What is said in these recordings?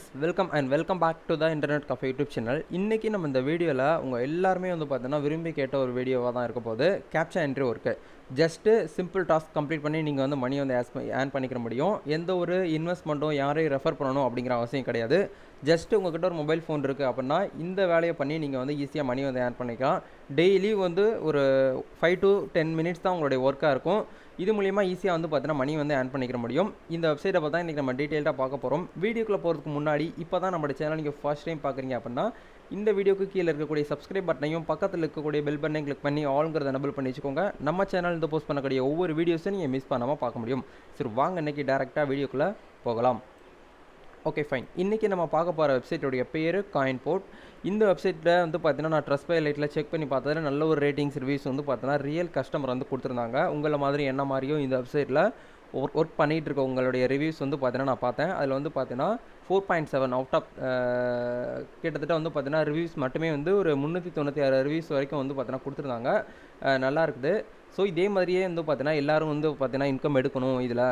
Friends welcome and welcome back to the internet cafe YouTube channel இன்றைக்கி நம்ம இந்த வீடியோவில் உங்கள் எல்லாருமே வந்து பார்த்தீங்கன்னா விரும்பி கேட்ட ஒரு வீடியோவாக தான் இருக்க போது captcha entry work just simple task complete பண்ணி நீங்கள் வந்து மணி வந்து ஆஸ் ஏர்ன் பண்ணிக்கிற முடியும். எந்த ஒரு இன்வெஸ்ட்மெண்ட்டும் யாரையும் ரெஃபர் பண்ணணும் அப்படிங்கிற அவசியம் கிடையாது. ஜஸ்ட்டு உங்கள்கிட்ட ஒரு மொபைல் ஃபோன் இருக்குது அப்படின்னா இந்த வேலையை பண்ணி நீங்கள் வந்து ஈஸியாக மணி வந்து ஏர்ன் பண்ணிக்கலாம். டெய்லி வந்து ஒரு ஃபைவ் டு டென் மினிட்ஸ் தான் உங்களுடைய ஒர்க்காக இருக்கும். இது மூலிமா ஈஸியாக வந்து பார்த்தீங்கன்னா மணி வந்து ஏர்ன் பண்ணிக்கிற முடியும். இந்த வெப்சைட்டை பார்த்தா இன்றைக்கி நம்ம டீட்டெயில்டாக பார்க்க போகிறோம் வீடியோக்குள்ளே போகிறதுக்கு முன்னாடி இப்போ தான் நம்மளோட சேனல் நீங்கள் ஃபர்ஸ்ட் டைம் பார்க்குறீங்க அப்படின்னா இந்த வீடியோக்கு கீழே இருக்கக்கூடிய சப்ஸ்கிரைப் பட்டனையும் பக்கத்தில் இருக்கக்கூடிய பெல் பட்டனையும் கிளிக் பண்ணி ஆளுங்கிறத எனபிள் பண்ணி வச்சுக்கோங்க. நம்ம சேனல் இந்த போஸ்ட் பண்ணக்கூடிய ஒவ்வொரு வீடியோஸும் நீங்கள் மிஸ் பண்ணாமல் பார்க்க முடியும். சரி வாங்க இன்றைக்கி டேரெக்டாக வீடியோக்குள்ளே போகலாம். ஓகே ஃபைன் இன்றைக்கி நம்ம பார்க்க போகிற வெப்சைட்டோடைய பேர் காயின் போர்ட் இந்த வெப்சைட்டில் வந்து பார்த்தீங்கன்னா நான் ட்ரஸ்ட் பை லைட்டில் செக் பண்ணி பார்த்ததில் நல்ல ஒரு ரேட்டிங்ஸ் ரிவ்யூஸ் வந்து பார்த்தீங்கன்னா ரியல் கஸ்டமர் வந்து கொடுத்துருந்தாங்க. உங்களை மாதிரி என்ன மாதிரியும் இந்த வெப்சைட்டில் ஒர்க் ஒர்க் பண்ணிகிட்டு இருக்க உங்களுடைய ரிவ்யூஸ் வந்து பார்த்தீங்கன்னா நான் பார்த்தேன். அதில் வந்து பார்த்தீங்கன்னா four point seven out of கிட்டத்தட்ட வந்து பார்த்தீங்கன்னா ரிவ்யூஸ் மட்டுமே வந்து ஒரு முந்நூற்றி தொண்ணூற்றி ஆறு ரிவ்யூஸ் வரைக்கும் வந்து பார்த்தீங்கன்னா கொடுத்துருந்தாங்க. நல்லா இருக்குது. ஸோ இதே மாதிரியே வந்து பார்த்தீங்கன்னா எல்லோரும் வந்து பார்த்தீங்கன்னா இன்கம் எடுக்கணும். இதில்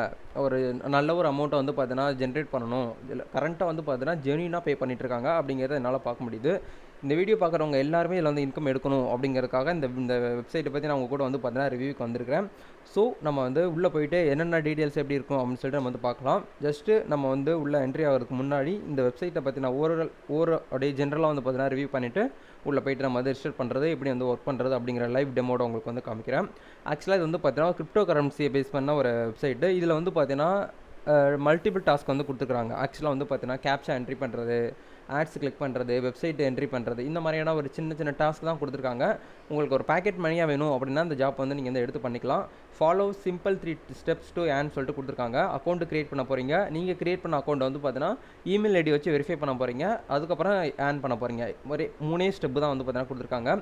ஒரு நல்ல ஒரு அமௌண்ட்டை வந்து பார்த்தீங்கன்னா ஜென்ரேட் பண்ணணும். இதில் கரண்ட்டாக வந்து பார்த்தீங்கன்னா ஜெனியூனாக பே பண்ணிகிட்ருக்காங்க இருக்காங்க அப்படிங்கிறத என்னால் பார்க்க முடியுது. இந்த வீடியோ பார்க்குறவங்க எல்லாருமே இதில் வந்து இன்கம் எடுக்கணும் அப்படிங்கிறதுக்காக இந்த இந்த வெப்சைட்டை பற்றி நான் உங்கள் கூட வந்து பார்த்தீங்கன்னா ரிவ்யூக்கு வந்திருக்கிறேன். ஸோ நம்ம வந்து உள்ளே போயிட்டு என்னென்ன டீட்டெயில்ஸ் எப்படி இருக்கும் அப்படின்னு சொல்லிட்டு நம்ம வந்து பார்க்கலாம். ஜஸ்ட்டு நம்ம வந்து உள்ளே என்ட்ரி ஆகிறதுக்கு முன்னாடி இந்த வெப்சைட்டை பற்றி நான் ஒரு ஒரு அப்படியே ஜென்ரலாக வந்து பார்த்தீங்கன்னா ரிவ்யூ பண்ணிவிட்டு உள்ளே போயிட்டு நம்ம வந்து ரிஜிஸ்டர் பண்ணுறது எப்படி வந்து ஒர்க் பண்ணுறது அப்படிங்கிற லைவ் டெமோட உங்களுக்கு வந்து காமிக்கிறேன். ஆக்சுவலாக இது வந்து பார்த்தீங்கன்னா கிரிப்டோ கரன்சியை பேஸ் பண்ண ஒரு வெப்சைட்டு இதில் வந்து பார்த்தீங்கன்னா மல்டிபிள் டாஸ்க் வந்து கொடுத்துருக்காங்க ஆக்சுவலாக வந்து பார்த்தீங்கன்னா கேப்ஷா என்ட்ரி பண்ணுறது ஆட்ஸ் கிளிக் பண்ணுறது வெப்சைட் என்ட்ரி பண்ணுறது இந்த மாதிரியான ஒரு சின்ன சின்ன டாஸ்க் தான் கொடுத்துருக்காங்க. உங்களுக்கு ஒரு பேக்கெட் மணியாக வேணும் அப்படின்னா அந்த ஜாப் வந்து நீங்கள் வந்து எடுத்து பண்ணிக்கலாம். Follow simple three steps to earn சொல்லிட்டு கொடுத்துருக்காங்க. அக்கௌண்ட் க்ரியேட் பண்ண போகிறீங்க நீங்கள் க்ரியேட் பண்ண அக்கௌண்ட் வந்து பார்த்தீங்கன்னா இமெயில் ஐடி வச்சு வெரிஃபை பண்ண போகிறீங்க அதுக்கப்புறம் ஏன் பண்ண போகிறீங்க ஒரே மூணே ஸ்டெப்பு தான் வந்து பார்த்தீங்கன்னா கொடுத்துருக்காங்க.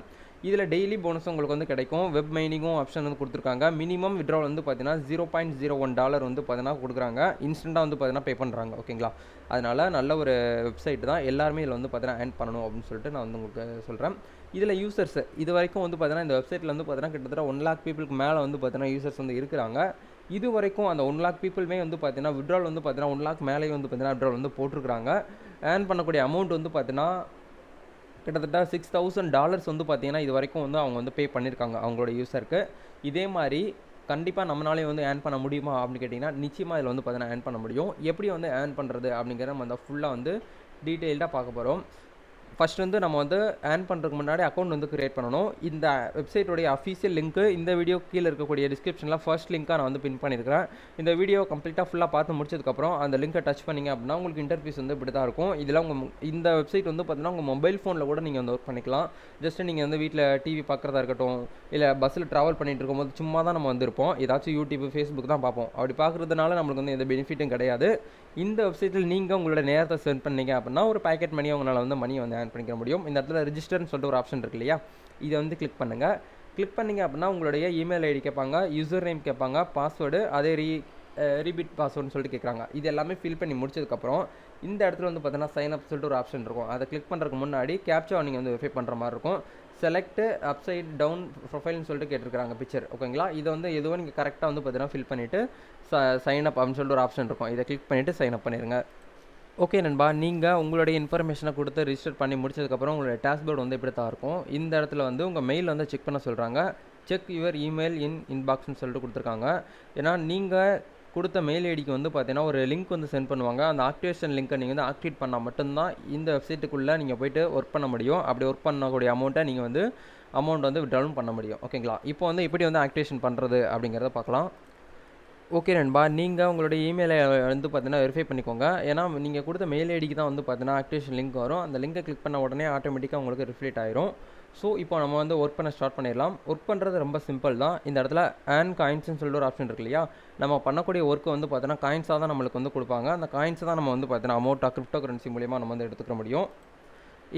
இதில் டெய்லி போனஸ் உங்களுக்கு வந்து கிடைக்கும் வெப் மைனிங்கும் ஆப்ஷன் வந்து கொடுத்துருக்காங்க மினிமம் விட்ரால் வந்து பார்த்தீங்கன்னா zero point zero one dollar வந்து பார்த்தீங்கன்னா கொடுக்குறாங்க இன்ஸ்டண்ட்டாக வந்து பார்த்தீங்கன்னா பே பண்ணுறாங்க ஓகேங்களா அதனால் நல்ல ஒரு வெப்சைட் தான் எல்லாருமே இதில் வந்து பார்த்தீங்கன்னா ஏர்ன் பண்ணணும் அப்படின்னு சொல்லிட்டு நான் வந்து உங்களுக்கு சொல்கிறேன் இதில் யூசர்ஸ் இது வரைக்கும் வந்து பார்த்தீங்கன்னா இந்த வெப்சைட்டில் வந்து பார்த்தீங்கன்னா கிட்டத்தட்ட ஒன் லேக் பீப்புளுக்கு மேலே வந்து பார்த்தீங்கன்னா யூசர்ஸ் வந்து இருக்கிறாங்க இது வரைக்கும் அந்த ஒன் லேக் பீப்புளுமே வந்து பார்த்தீங்கன்னா விட்ரால் வந்து பார்த்தீங்கன்னா ஒன் லேக் மேலேயும் வந்து பார்த்தீங்கன்னா விட்ரால் வந்து போட்டிருக்காங்க ஏர்ன் பண்ணக்கூடிய அமௌண்ட் வந்து பார்த்தீங்கன்னா கிட்டத்தட்ட சிக்ஸ் தௌசண்ட் டாலர்ஸ் வந்து பார்த்தீங்கன்னா இது வரைக்கும் வந்து அவங்க வந்து பே பண்ணியிருக்காங்க அவங்களோட யூஸருக்கு இதே மாதிரி கண்டிப்பாக நம்மளாலே வந்து ஏர்ன் பண்ண முடியுமா அப்படின்னு கேட்டிங்கன்னா நிச்சயமாக இதில் வந்து பார்த்தீங்கன்னா ஏர்ன் பண்ண முடியும். எப்படி வந்து ஏர்ன் பண்ணுறது அப்படிங்கிறத நம்ம அந்த ஃபுல்லாக வந்து டீட்டெயில்டாக பார்க்க போகிறோம் ஃபஸ்ட் வந்து நம்ம வந்து ஏர்ன் பண்ணுறதுக்கு முன்னாடி அக்கௌண்ட் வந்து க்ரியேட் பண்ணணும். இந்த வெப்சைட்டோடைய அஃபீஷியல் லிங்க்கு இந்த வீடியோ கீழே இருக்கக்கூடிய டிஸ்கிரிப்ஷனில் ஃபர்ஸ்ட் லிங்க்காக நான் வந்து பின் பண்ணியிருக்கிறேன். இந்த வீடியோ கம்ப்ளீட்டாக ஃபுல்லாக பார்த்து முடிச்சதுக்கப்புறம் அந்த லிங்கை டச் பண்ணிங்க அப்படின்னா உங்களுக்கு இன்டர்ஃபீஸ் வந்து இப்படி தான் இருக்கும். இதில் உங்கள் இந்த வெப்சைட் வந்து பார்த்தீங்கன்னா உங்கள் மொபைல் ஃபோனில் கூட நீங்கள் வந்து ஒர்க் பண்ணிக்கலாம். ஜஸ்ட் நீங்கள் வந்து வீட்டில் டிவி பார்க்குறதா இருக்கட்டும் இல்லை பஸ்ஸில் ட்ராவல் பண்ணிட்டு இருக்கும்போது சும்மா தான் நம்ம வந்திருப்போம். ஏதாச்சும் யூடியூப் ஃபேஸ்புக் தான் பார்ப்போம். அப்படி பார்க்குறதுனால நம்மளுக்கு வந்து எந்த பெனிஃபிட்டும் கிடையாது. இந்த வெப்சைட்டில் நீங்கள் உங்களோட நேரத்தை ஸ்பெண்ட் பண்ணீங்க அப்படின்னா ஒரு பேக்கெட் மணி உங்களால் வந்து மணி வந்து ஏர்ன் பண்ணிக்க முடியும். இந்த இடத்துல ரிஜிஸ்டர்னு சொல்லிட்டு ஒரு ஆப்ஷன் இருக்கு இல்லையா? இதை வந்து கிளிக் பண்ணுங்கள் கிளிக் பண்ணிங்க அப்படின்னா உங்களுடைய இமெயில் ஐடி கேட்பாங்க யூசர் நேம் கேட்பாங்க பாஸ்வேர்டு அதே ரீ ரீபீட் பாஸ்வேர்டுன்னு சொல்லிட்டு கேட்குறாங்க. இது எல்லாமே ஃபில் பண்ணி முடிச்சதுக்கப்புறம் இந்த இடத்துல வந்து பார்த்தீங்கன்னா சைன் அப் சொல்லிட்டு ஒரு ஆப்ஷன் இருக்கும். அதை கிளிக் பண்ணுறதுக்கு முன்னாடி கேப்சா நீங்கள் வந்து வெரிஃபை பண்ணுற மாதிரி இருக்கும். செலக்ட் அப்சைட் டவுன் ப்ரொஃபைல்னு சொல்லிட்டு கேட்டிருக்காங்க பிக்சர் ஓகேங்களா? இதை வந்து எதுவும் நீங்கள் கரெக்டாக வந்து பார்த்தீங்கன்னா ஃபில் பண்ணிவிட்டு சைன் அப் அப்படின்னு சொல்லிட்டு ஒரு ஆப்ஷன் இருக்கும். இதை கிளிக் பண்ணிவிட்டு சைன் அப் பண்ணிடுங்க ஓகே நண்பா நீங்கள் உங்களுடைய இன்ஃபர்மேஷனை கொடுத்து ரிஜிஸ்டர் பண்ணி முடிச்சதுக்கப்புறம் உங்களுடைய டேஷ்போர்டு வந்து இப்படி தான் இருக்கும்? இந்த இடத்துல வந்து உங்கள் மெயில் வந்து செக் பண்ண சொல்கிறாங்க செக் யுவர் இமெயில் இன் இன்பாக்ஸ்னு சொல்லிட்டு கொடுத்துருக்காங்க. ஏன்னா நீங்கள் கொடுத்த மெயில் ஐடிக்கு வந்து பார்த்தீங்கன்னா ஒரு லிங்க் வந்து சென்ட் பண்ணுவாங்க. அந்த ஆக்டிவேஷன் லிங்க்கை நீங்கள் வந்து ஆக்டிவேட் பண்ணால் மட்டும்தான் இந்த வெப்சைட்டுக்குள்ளே நீங்கள் போயிட்டு ஒர்க் பண்ண முடியும். அப்படி ஒர்க் பண்ணக்கூடிய அமௌண்ட்டை நீங்கள் வந்து அமௌண்ட் வந்து விட்ராலும் பண்ண முடியும். ஓகேங்களா? இப்போ வந்து எப்படி வந்து ஆக்டிவேஷன் பண்ணுறது அப்படிங்கிறத பார்க்கலாம். ஓகே நண்பா நீங்கள் உங்களுடைய இமெயிலை வந்து பார்த்தீங்கன்னா வெரிஃபை பண்ணிக்கோங்க. ஏன்னா நீங்கள் கொடுத்த மெயில் ஐடிக்கு தான் வந்து பார்த்தீங்கன்னா ஆக்டிவேஷன் லிங்க் வரும். அந்த லிங்கை கிளிக் பண்ண உடனே ஆட்டோமேட்டிக்காக உங்களுக்கு ரிஃப்ளெக்ட் ஆயிரும். ஸோ இப்போ நம்ம வந்து ஒர்க் பண்ண ஸ்டார்ட் பண்ணிடலாம். ஒர்க் பண்ணுறது ரொம்ப சிம்பிள் தான். இந்த இடத்துல ஆன் காயின்ஸ்னு சொல்லிட்டு ஒரு ஆப்ஷன் இருக்கு இல்லையா? நம்ம பண்ணக்கூடிய ஒர்க்கு வந்து பார்த்தீங்கன்னா காயின்ஸாக தான் நம்மளுக்கு வந்து கொடுப்பாங்க. அந்த காயின்ஸை தான் நம்ம வந்து பார்த்தீங்கன்னா அமௌண்ட்டாக கிரிப்டோ கரன்சி மூலியமாக நம்ம வந்து எடுத்துக்க முடியும்.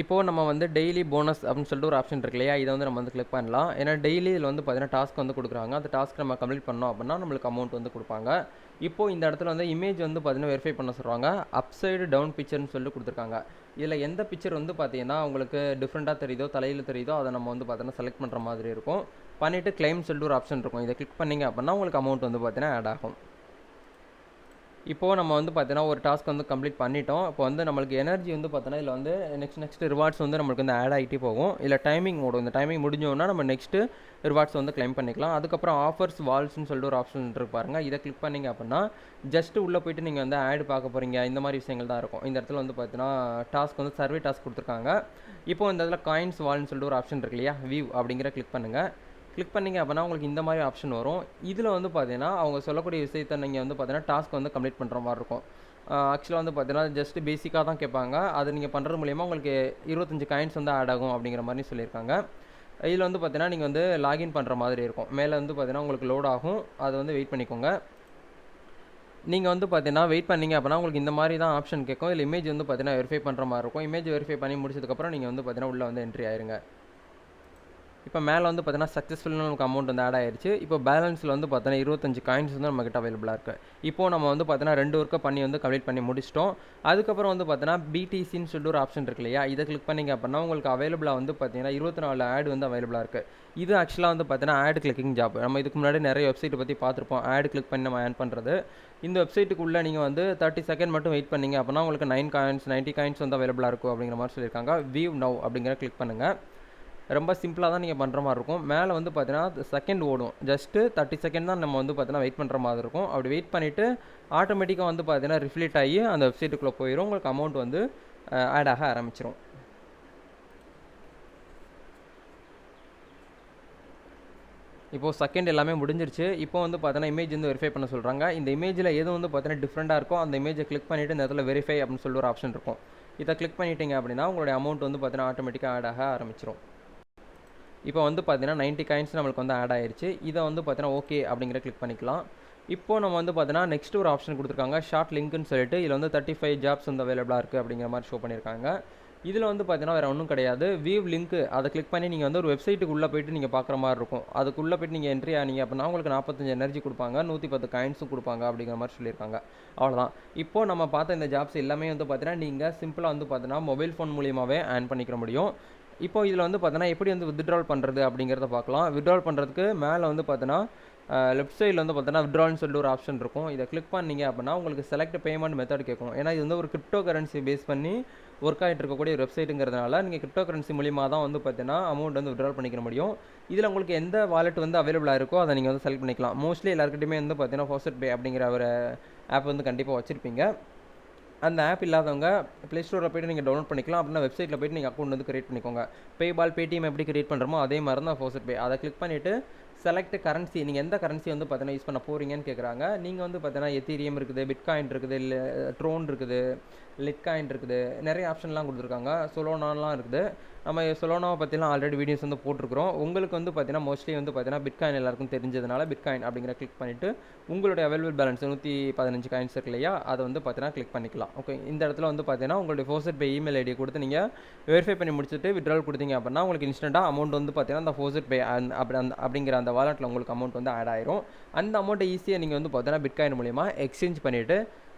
இப்போது நம்ம வந்து டெய்லி போனஸ் அப்படின்னு சொல்லிட்டு ஒரு ஆப்ஷன் இருக்கு இல்லையா? இதை வந்து நம்ம வந்து கிளிக் பண்ணலாம். ஏன்னா டெய்லி இதில் வந்து பார்த்தீங்கன்னா டாஸ்க் வந்து கொடுக்குறாங்க. அந்த டாஸ்க் நம்ம கம்ப்ளீட் பண்ணோம் அப்படின்னா நம்மளுக்கு அமௌண்ட் வந்து கொடுப்பாங்க. இப்போது இந்த இடத்துல வந்து இமேஜ் வந்து பார்த்தீங்கன்னா வெரிஃபை பண்ண சொல்கிறாங்க அப்சைடு டவுன் பிக்சர்னு சொல்லிட்டு கொடுத்துருக்காங்க. இதில் எந்த பிக்சர் வந்து பார்த்தீங்கன்னா உங்களுக்கு டிஃப்ரெண்ட்டாக தெரியுதோ தலையில் தெரியுதோ அதை நம்ம வந்து பார்த்தீங்கன்னா செலக்ட் பண்ணுற மாதிரி இருக்கும். பண்ணிவிட்டு கிளைம் சொல்லிட்டு ஒரு ஆப்ஷன் இருக்கும். இதை கிளிக் பண்ணிங்க அப்படின்னா உங்களுக்கு அமௌண்ட் வந்து பார்த்தீங்கன்னா ஆட் ஆகும். இப்போது நம்ம வந்து பார்த்தீங்கன்னா ஒரு டாஸ்க் வந்து கம்ப்ளீட் பண்ணிட்டோம். இப்போ வந்து நம்மளுக்கு எனர்ஜி வந்து பார்த்தோன்னா இதில் வந்து நெக்ஸ்ட் நெக்ஸ்ட் ரிவார்ட்ஸ் வந்து நம்மளுக்கு வந்து ஆட் ஆகிட்டே போகும். இல்லை டைமிங் ஓடும் இந்த டைமிங் முடிஞ்சோன்னா நம்ம நெக்ஸ்ட்டு ரிவார்ட்ஸ் வந்து கிளைம் பண்ணிக்கலாம். அதுக்கப்புறம் ஆஃபர்ஸ் வால்ஸ்னு சொல்லிட்டு ஒரு ஆப்ஷன் இருக்கு பாருங்கள் இதை கிளிக் பண்ணிங்க அப்படின்னா ஜஸ்ட் உள்ளே போயிட்டு நீங்கள் வந்து ஆட் பார்க்க போகிறீங்க இந்த மாதிரி விஷயங்கள் தான் இருக்கும். இந்த இடத்துல வந்து பார்த்தீங்கன்னா டாஸ்க் வந்து சர்வே டாஸ்க் கொடுத்துருக்காங்க. இப்போ இந்த இடத்துல காயின்ஸ் வால்னு சொல்லிட்டு ஒரு ஆப்ஷன் இருக்கு இல்லையா? வியூ அப்படிங்கிற கிளிக் பண்ணுங்கள் கிளிக் பண்ணிங்க அப்படின்னா உங்களுக்கு இந்த மாதிரி ஆப்ஷன் வரும். இதில் வந்து பார்த்தீங்கன்னா அவங்க சொல்லக்கூடிய விஷயத்தை நீங்கள் வந்து பார்த்தீங்கன்னா டாஸ்க் வந்து கம்ப்ளீட் பண்ணுற மாதிரி இருக்கும். ஆக்சுவலாக வந்து பார்த்தீங்கன்னா ஜஸ்ட் பேசிக்காக தான் கேட்பாங்க. அது நீங்கள் பண்ணுறது மூலியமாக உங்களுக்கு இருபத்தஞ்சு காயின்ஸ் வந்து ஆட் ஆகும் அப்படிங்கிற மாதிரி சொல்லியிருக்காங்க. இதில் வந்து பார்த்தீங்கன்னா நீங்கள் வந்து லாகின் பண்ணுற மாதிரி இருக்கும். மேலே வந்து பார்த்தீங்கன்னா உங்களுக்கு லோட் ஆகும். அதை வந்து வெயிட் பண்ணிக்கோங்க. நீங்கள் வந்து பார்த்தீங்கன்னா வெயிட் பண்ணீங்க அப்படின்னா உங்களுக்கு இந்த மாதிரி தான் ஆப்ஷன் கேட்கும். இல்லை இமேஜ் வந்து பார்த்தீங்கன்னா வெரிஃபை பண்ணுற மாதிரி இருக்கும். இமேஜ் வெரிஃபை பண்ணி முடிச்சதுக்கப்புறம் நீங்கள் வந்து பார்த்தீங்கன்னா உள்ளே வந்து என்ட்ரி ஆயிருங்க. இப்போ மேலே வந்து பார்த்தீங்கன்னா சக்ஸஸ்ஃபுல்லாக நமக்கு அமௌண்ட் வந்து ஆட் ஆயிடுச்சு இப்போ பேலன்ஸில் வந்து பார்த்தீங்கன்னா இருபத்தஞ்சு காயின்ஸ் வந்து நம்மக்கிட்ட அவைலபிளாக இருக்குது இப்போது நம்ம வந்து பார்த்தீங்கன்னா ரெண்டு ஒர்க்கை பண்ணி வந்து கம்ப்ளீட் பண்ணி முடிச்சிட்டோம். அதுக்கப்புறம் வந்து பார்த்தீங்கன்னா பிடிசின்னு சொல்லிட்டு ஒரு ஆப்ஷன் இருக்கு இல்லையா? இதை கிளிக் பண்ணிங்க அப்படின்னா உங்களுக்கு அவைலபிளாக வந்து பார்த்தீங்கன்னா இருபத்தி நாலு ஆட் வந்து அவைலபிளாக இருக்குது இது ஆக்சுவலாக வந்து பார்த்தீங்கன்னா ஆட் கிளிக்கிங் ஜாப் நம்ம இதுக்கு முன்னாடி நிறைய வெப்சைட் பற்றி பார்த்துருப்போம். ஆட் கிளிக் பண்ணி நம்ம ஆன் பண்ணுறது இந்த வெப்சைட்டுக்குள்ளே நீங்கள் வந்து தேர்ட்டி செகண்ட் மட்டும் வெயிட் பண்ணீங்க அப்படின்னா உங்களுக்கு நைன் காயின்ஸ் நைன்ட்டி காயின்ஸ் வந்து அவைலபிளாக இருக்கும் அப்படிங்கிற மாதிரி சொல்லியிருக்காங்க. வியூ நவ் அப்படிங்கிற கிளிக் பண்ணுங்கள் ரொம்ப சிம்பிளாக தான் நீங்கள் பண்ணுற மாதிரி இருக்கும். மேலே வந்து பார்த்தீங்கன்னா செகண்ட் ஓடும். ஜஸ்ட்டு தேர்ட்டி செகண்ட் தான் நம்ம வந்து பார்த்தீங்கன்னா வெயிட் பண்ணுற மாதிரி இருக்கும். அப்படி வெயிட் பண்ணிவிட்டு ஆட்டோமேட்டிக்காக வந்து பார்த்தீங்கன்னா ரிஃப்ளெக்ட் ஆகி அந்த வெப்சைட்டுக்குள்ளே போயிடும் உங்களுக்கு அமௌண்ட் வந்து ஆட் ஆக ஆரம்பிச்சிடும் இப்போது செகண்ட் எல்லாமே முடிஞ்சிருச்சு. இப்போ வந்து பார்த்தீங்கன்னா இமேஜ் வந்து வெரிஃபை பண்ண சொல்கிறாங்க இந்த இமேஜில் எது வந்து பார்த்தீங்கன்னா டிஃப்ரெண்ட்டாக இருக்கோ அந்த இமேஜை கிளிக் பண்ணிவிட்டு இந்த இடத்துல வெரிஃபை அப்படின்னு சொல்லி ஒரு ஆப்ஷன் இருக்கும். இதை கிளிக் பண்ணிட்டீங்க அப்படின்னா உங்களுடைய அமௌண்ட் வந்து பார்த்தீங்கன்னா ஆட்டோமேட்டிக்காக ஆட் ஆக ஆரம்பிச்சிடும் இப்போ வந்து பார்த்தீங்கன்னா நைன்ட்டி காயின்ஸ் நம்மளுக்கு வந்து ஆட் ஆயிடுச்சு இதை வந்து பார்த்தீங்கன்னா ஓகே அப்படிங்கிற கிளிக் பண்ணிக்கலாம். இப்போ நம்ம வந்து பார்த்தீங்கன்னா நெக்ஸ்ட் ஒரு ஆப்ஷன் கொடுத்துருக்காங்க. ஷார்ட் லிங்க்னு சொல்லிட்டு இதில் வந்து தேர்ட்டி ஃபைவ் ஜாப்ஸ் வந்து அவைலபிளாக இருக்குது அப்படிங்கிற மாதிரி ஷோ பண்ணியிருக்காங்க. இதில் வந்து பார்த்தீங்கன்னா வேறு ஒன்றும் கிடையாது. வியூ லிங்க் அதை கிளிக் பண்ணி நீங்கள் வந்து ஒரு வெப்சைட்டுக்கு உள்ளே போயிட்டு நீங்கள் பார்க்குற மாதிரி இருக்கும். அதுக்குள்ளே போயிட்டு நீங்கள் என்ட்ரி ஆனீங்க அப்படின்னா உங்களுக்கு நாற்பத்தஞ்சு எனர்ஜி கொடுப்பாங்க. நூற்றி பத்து காயின்ஸும் கொடுப்பாங்க அப்படிங்கிற மாதிரி சொல்லியிருக்காங்க. அவ்வளோதான் இப்போ நம்ம பார்த்த இந்த ஜாப்ஸ் எல்லாமே வந்து பார்த்தீங்கன்னா நீங்கள் சிம்பிளாக வந்து பார்த்தீங்கன்னா மொபைல் ஃபோன் மூலியமாகவே ஆன் பண்ணிக்கிற முடியும். இப்போ இதில் வந்து பார்த்தோன்னா எப்படி வந்து வித்ட்ரால் பண்ணுறது அப்படிங்கிறத பார்க்கலாம். வித்ட்ரால் பண்ணுறதுக்கு மேலே வந்து பார்த்தோன்னா லெஃப்ட் சைடில் வந்து பார்த்தோன்னா வித்ட்ரால்னு சொல்லிட்டு ஒரு ஆப்ஷன் இருக்கும். இதை கிளிக் பண்ணீங்க அப்படின்னா உங்களுக்கு செலக்ட் பேமெண்ட் மெத்தட் கேட்கும். ஏன்னா இது வந்து ஒரு கிரிப்டோ கரன்சி பேஸ் பண்ணி ஒர்க் ஆகிட்டு இருக்கக்கூடிய ஒரு வெப்சைட்டுங்கிறதுனால நீங்கள் கிரிப்டோ கரன்சி மூலியமாக தான் வந்து பார்த்தீங்கன்னா அமௌண்ட் வந்து விட்ரால் பண்ணிக்க முடியும். இதில் உங்களுக்கு எந்த வாலெட் வந்து அவைலபிளாக இருக்கோ அதை நீங்கள் வந்து செலக்ட் பண்ணிக்கலாம். மோஸ்ட்லி எல்லாருக்கிட்டையுமே வந்து பார்த்தீங்கன்னா ஃபோசட் பே அப்படிங்கிற ஒரு ஆப் வந்து கண்டிப்பாக வச்சுருப்பீங்க. அந்த ஆப் இல்லாதவங்க ப்ளே ஸ்டோரில் போய்ட்டு நீங்கள் டவுன்லோட் பண்ணிக்கலாம். அப்படின்னா வெப்சைட்டில் போய்ட்டு நீங்கள் அக்கௌண்ட் வந்து கிரியேட் பண்ணிக்கோங்க. பேபால் பேடிஎம் எப்படி கிரியேட் பண்ணுறோமோ அதே மாதிரி தான் ஃபோசட் பே அதை கிளிக் பண்ணிவிட்டு செலக்ட் கரன்சி நீங்கள் எந்த கரன்சி வந்து பார்த்தீங்கன்னா யூஸ் பண்ண போகிறீங்கன்னு கேட்குறாங்க நீங்கள் வந்து பார்த்தீங்கன்னா எத்தீரியம் இருக்குது பிட்காயின் இருக்குது இல்லை ட்ரோன் இருக்குது லிட்காயின் இருக்குது நிறைய ஆப்ஷன்லாம் கொடுத்துருக்காங்க. சொலோனாலாம் இருக்குது. நம்ம சொலோனாவை பற்றிலாம் ஆல்ரெடி வீடியோஸ் வந்து போட்டிருக்கிறோம். உங்களுக்கு வந்து பார்த்தீங்கன்னா மோஸ்ட்லி வந்து பார்த்தீங்கன்னா பிட்காயின் எல்லாருக்கும் தெரிஞ்சதுனால பிட்காயின் அப்படிங்கிற கிளிக் பண்ணிவிட்டு உங்களுடைய அவைலபிள் பேலன்ஸ் நூற்றி பதினஞ்சு காயின்ஸ் இருக்கு இல்லையா? அதை வந்து பார்த்தீங்கன்னா கிளிக் பண்ணிக்கலாம். ஓகே இந்த இடத்துல வந்து பார்த்தீங்கன்னா உங்களுடைய ஃபோசட் பே இமெயில் ஐடி கொடுத்து நீங்கள் வெரிஃபை பண்ணி முடிச்சுட்டு விட்ரால் கொடுத்தீங்க அப்படின்னா உங்களுக்கு இன்ஸ்டண்ட்டாக அமௌண்ட் வந்து பார்த்தீங்கன்னா அந்த ஃபோசட் பே அப்படி அந்த அப்படிங்கிற அந்த வாலெட்டில் உங்களுக்கு அமௌண்ட் வந்து ஆட் ஆயிரும். அந்த அமௌண்ட்டை ஈஸியாக நீங்கள் வந்து பார்த்தீங்கன்னா பிட்காயின் மூலிமா எக்ஸ்சேஞ்ச் பண்ணிவிட்டு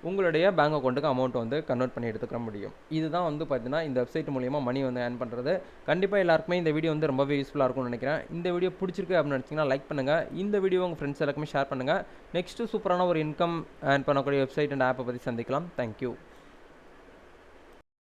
உங்களுடைய பேங்க் அக்கௌண்ட்டுக்கு அமௌண்ட் வந்து கன்வெர்ட் பண்ணி எடுத்துக்க முடியும். இதுதான் வந்து பார்த்தீங்கன்னா இந்த வெப்சைட் மூலிமா மணி வந்து ஏர்ன் பண்ணுறது கண்டிப்பாக எல்லாருக்குமே இந்த வீடியோ வந்து ரொம்பவே யூஸ்ஃபுல்லாக இருக்கும்னு நினைக்கிறேன். இந்த வீடியோ பிடிச்சிருக்கு அப்படின்னு நினச்சிங்கன்னா லைக் பண்ணுங்கள் இந்த வீடியோ உங்கள் ஃப்ரெண்ட்ஸ் எல்லாருக்குமே ஷேர் பண்ணுங்கள் நெக்ஸ்ட்டு சூப்பரான ஒரு இன்கம் ஏர்ன் பண்ணக்கூடிய வெப்சைட் அண்ட் ஆப்பை பற்றி சந்திக்கலாம். தேங்க்யூ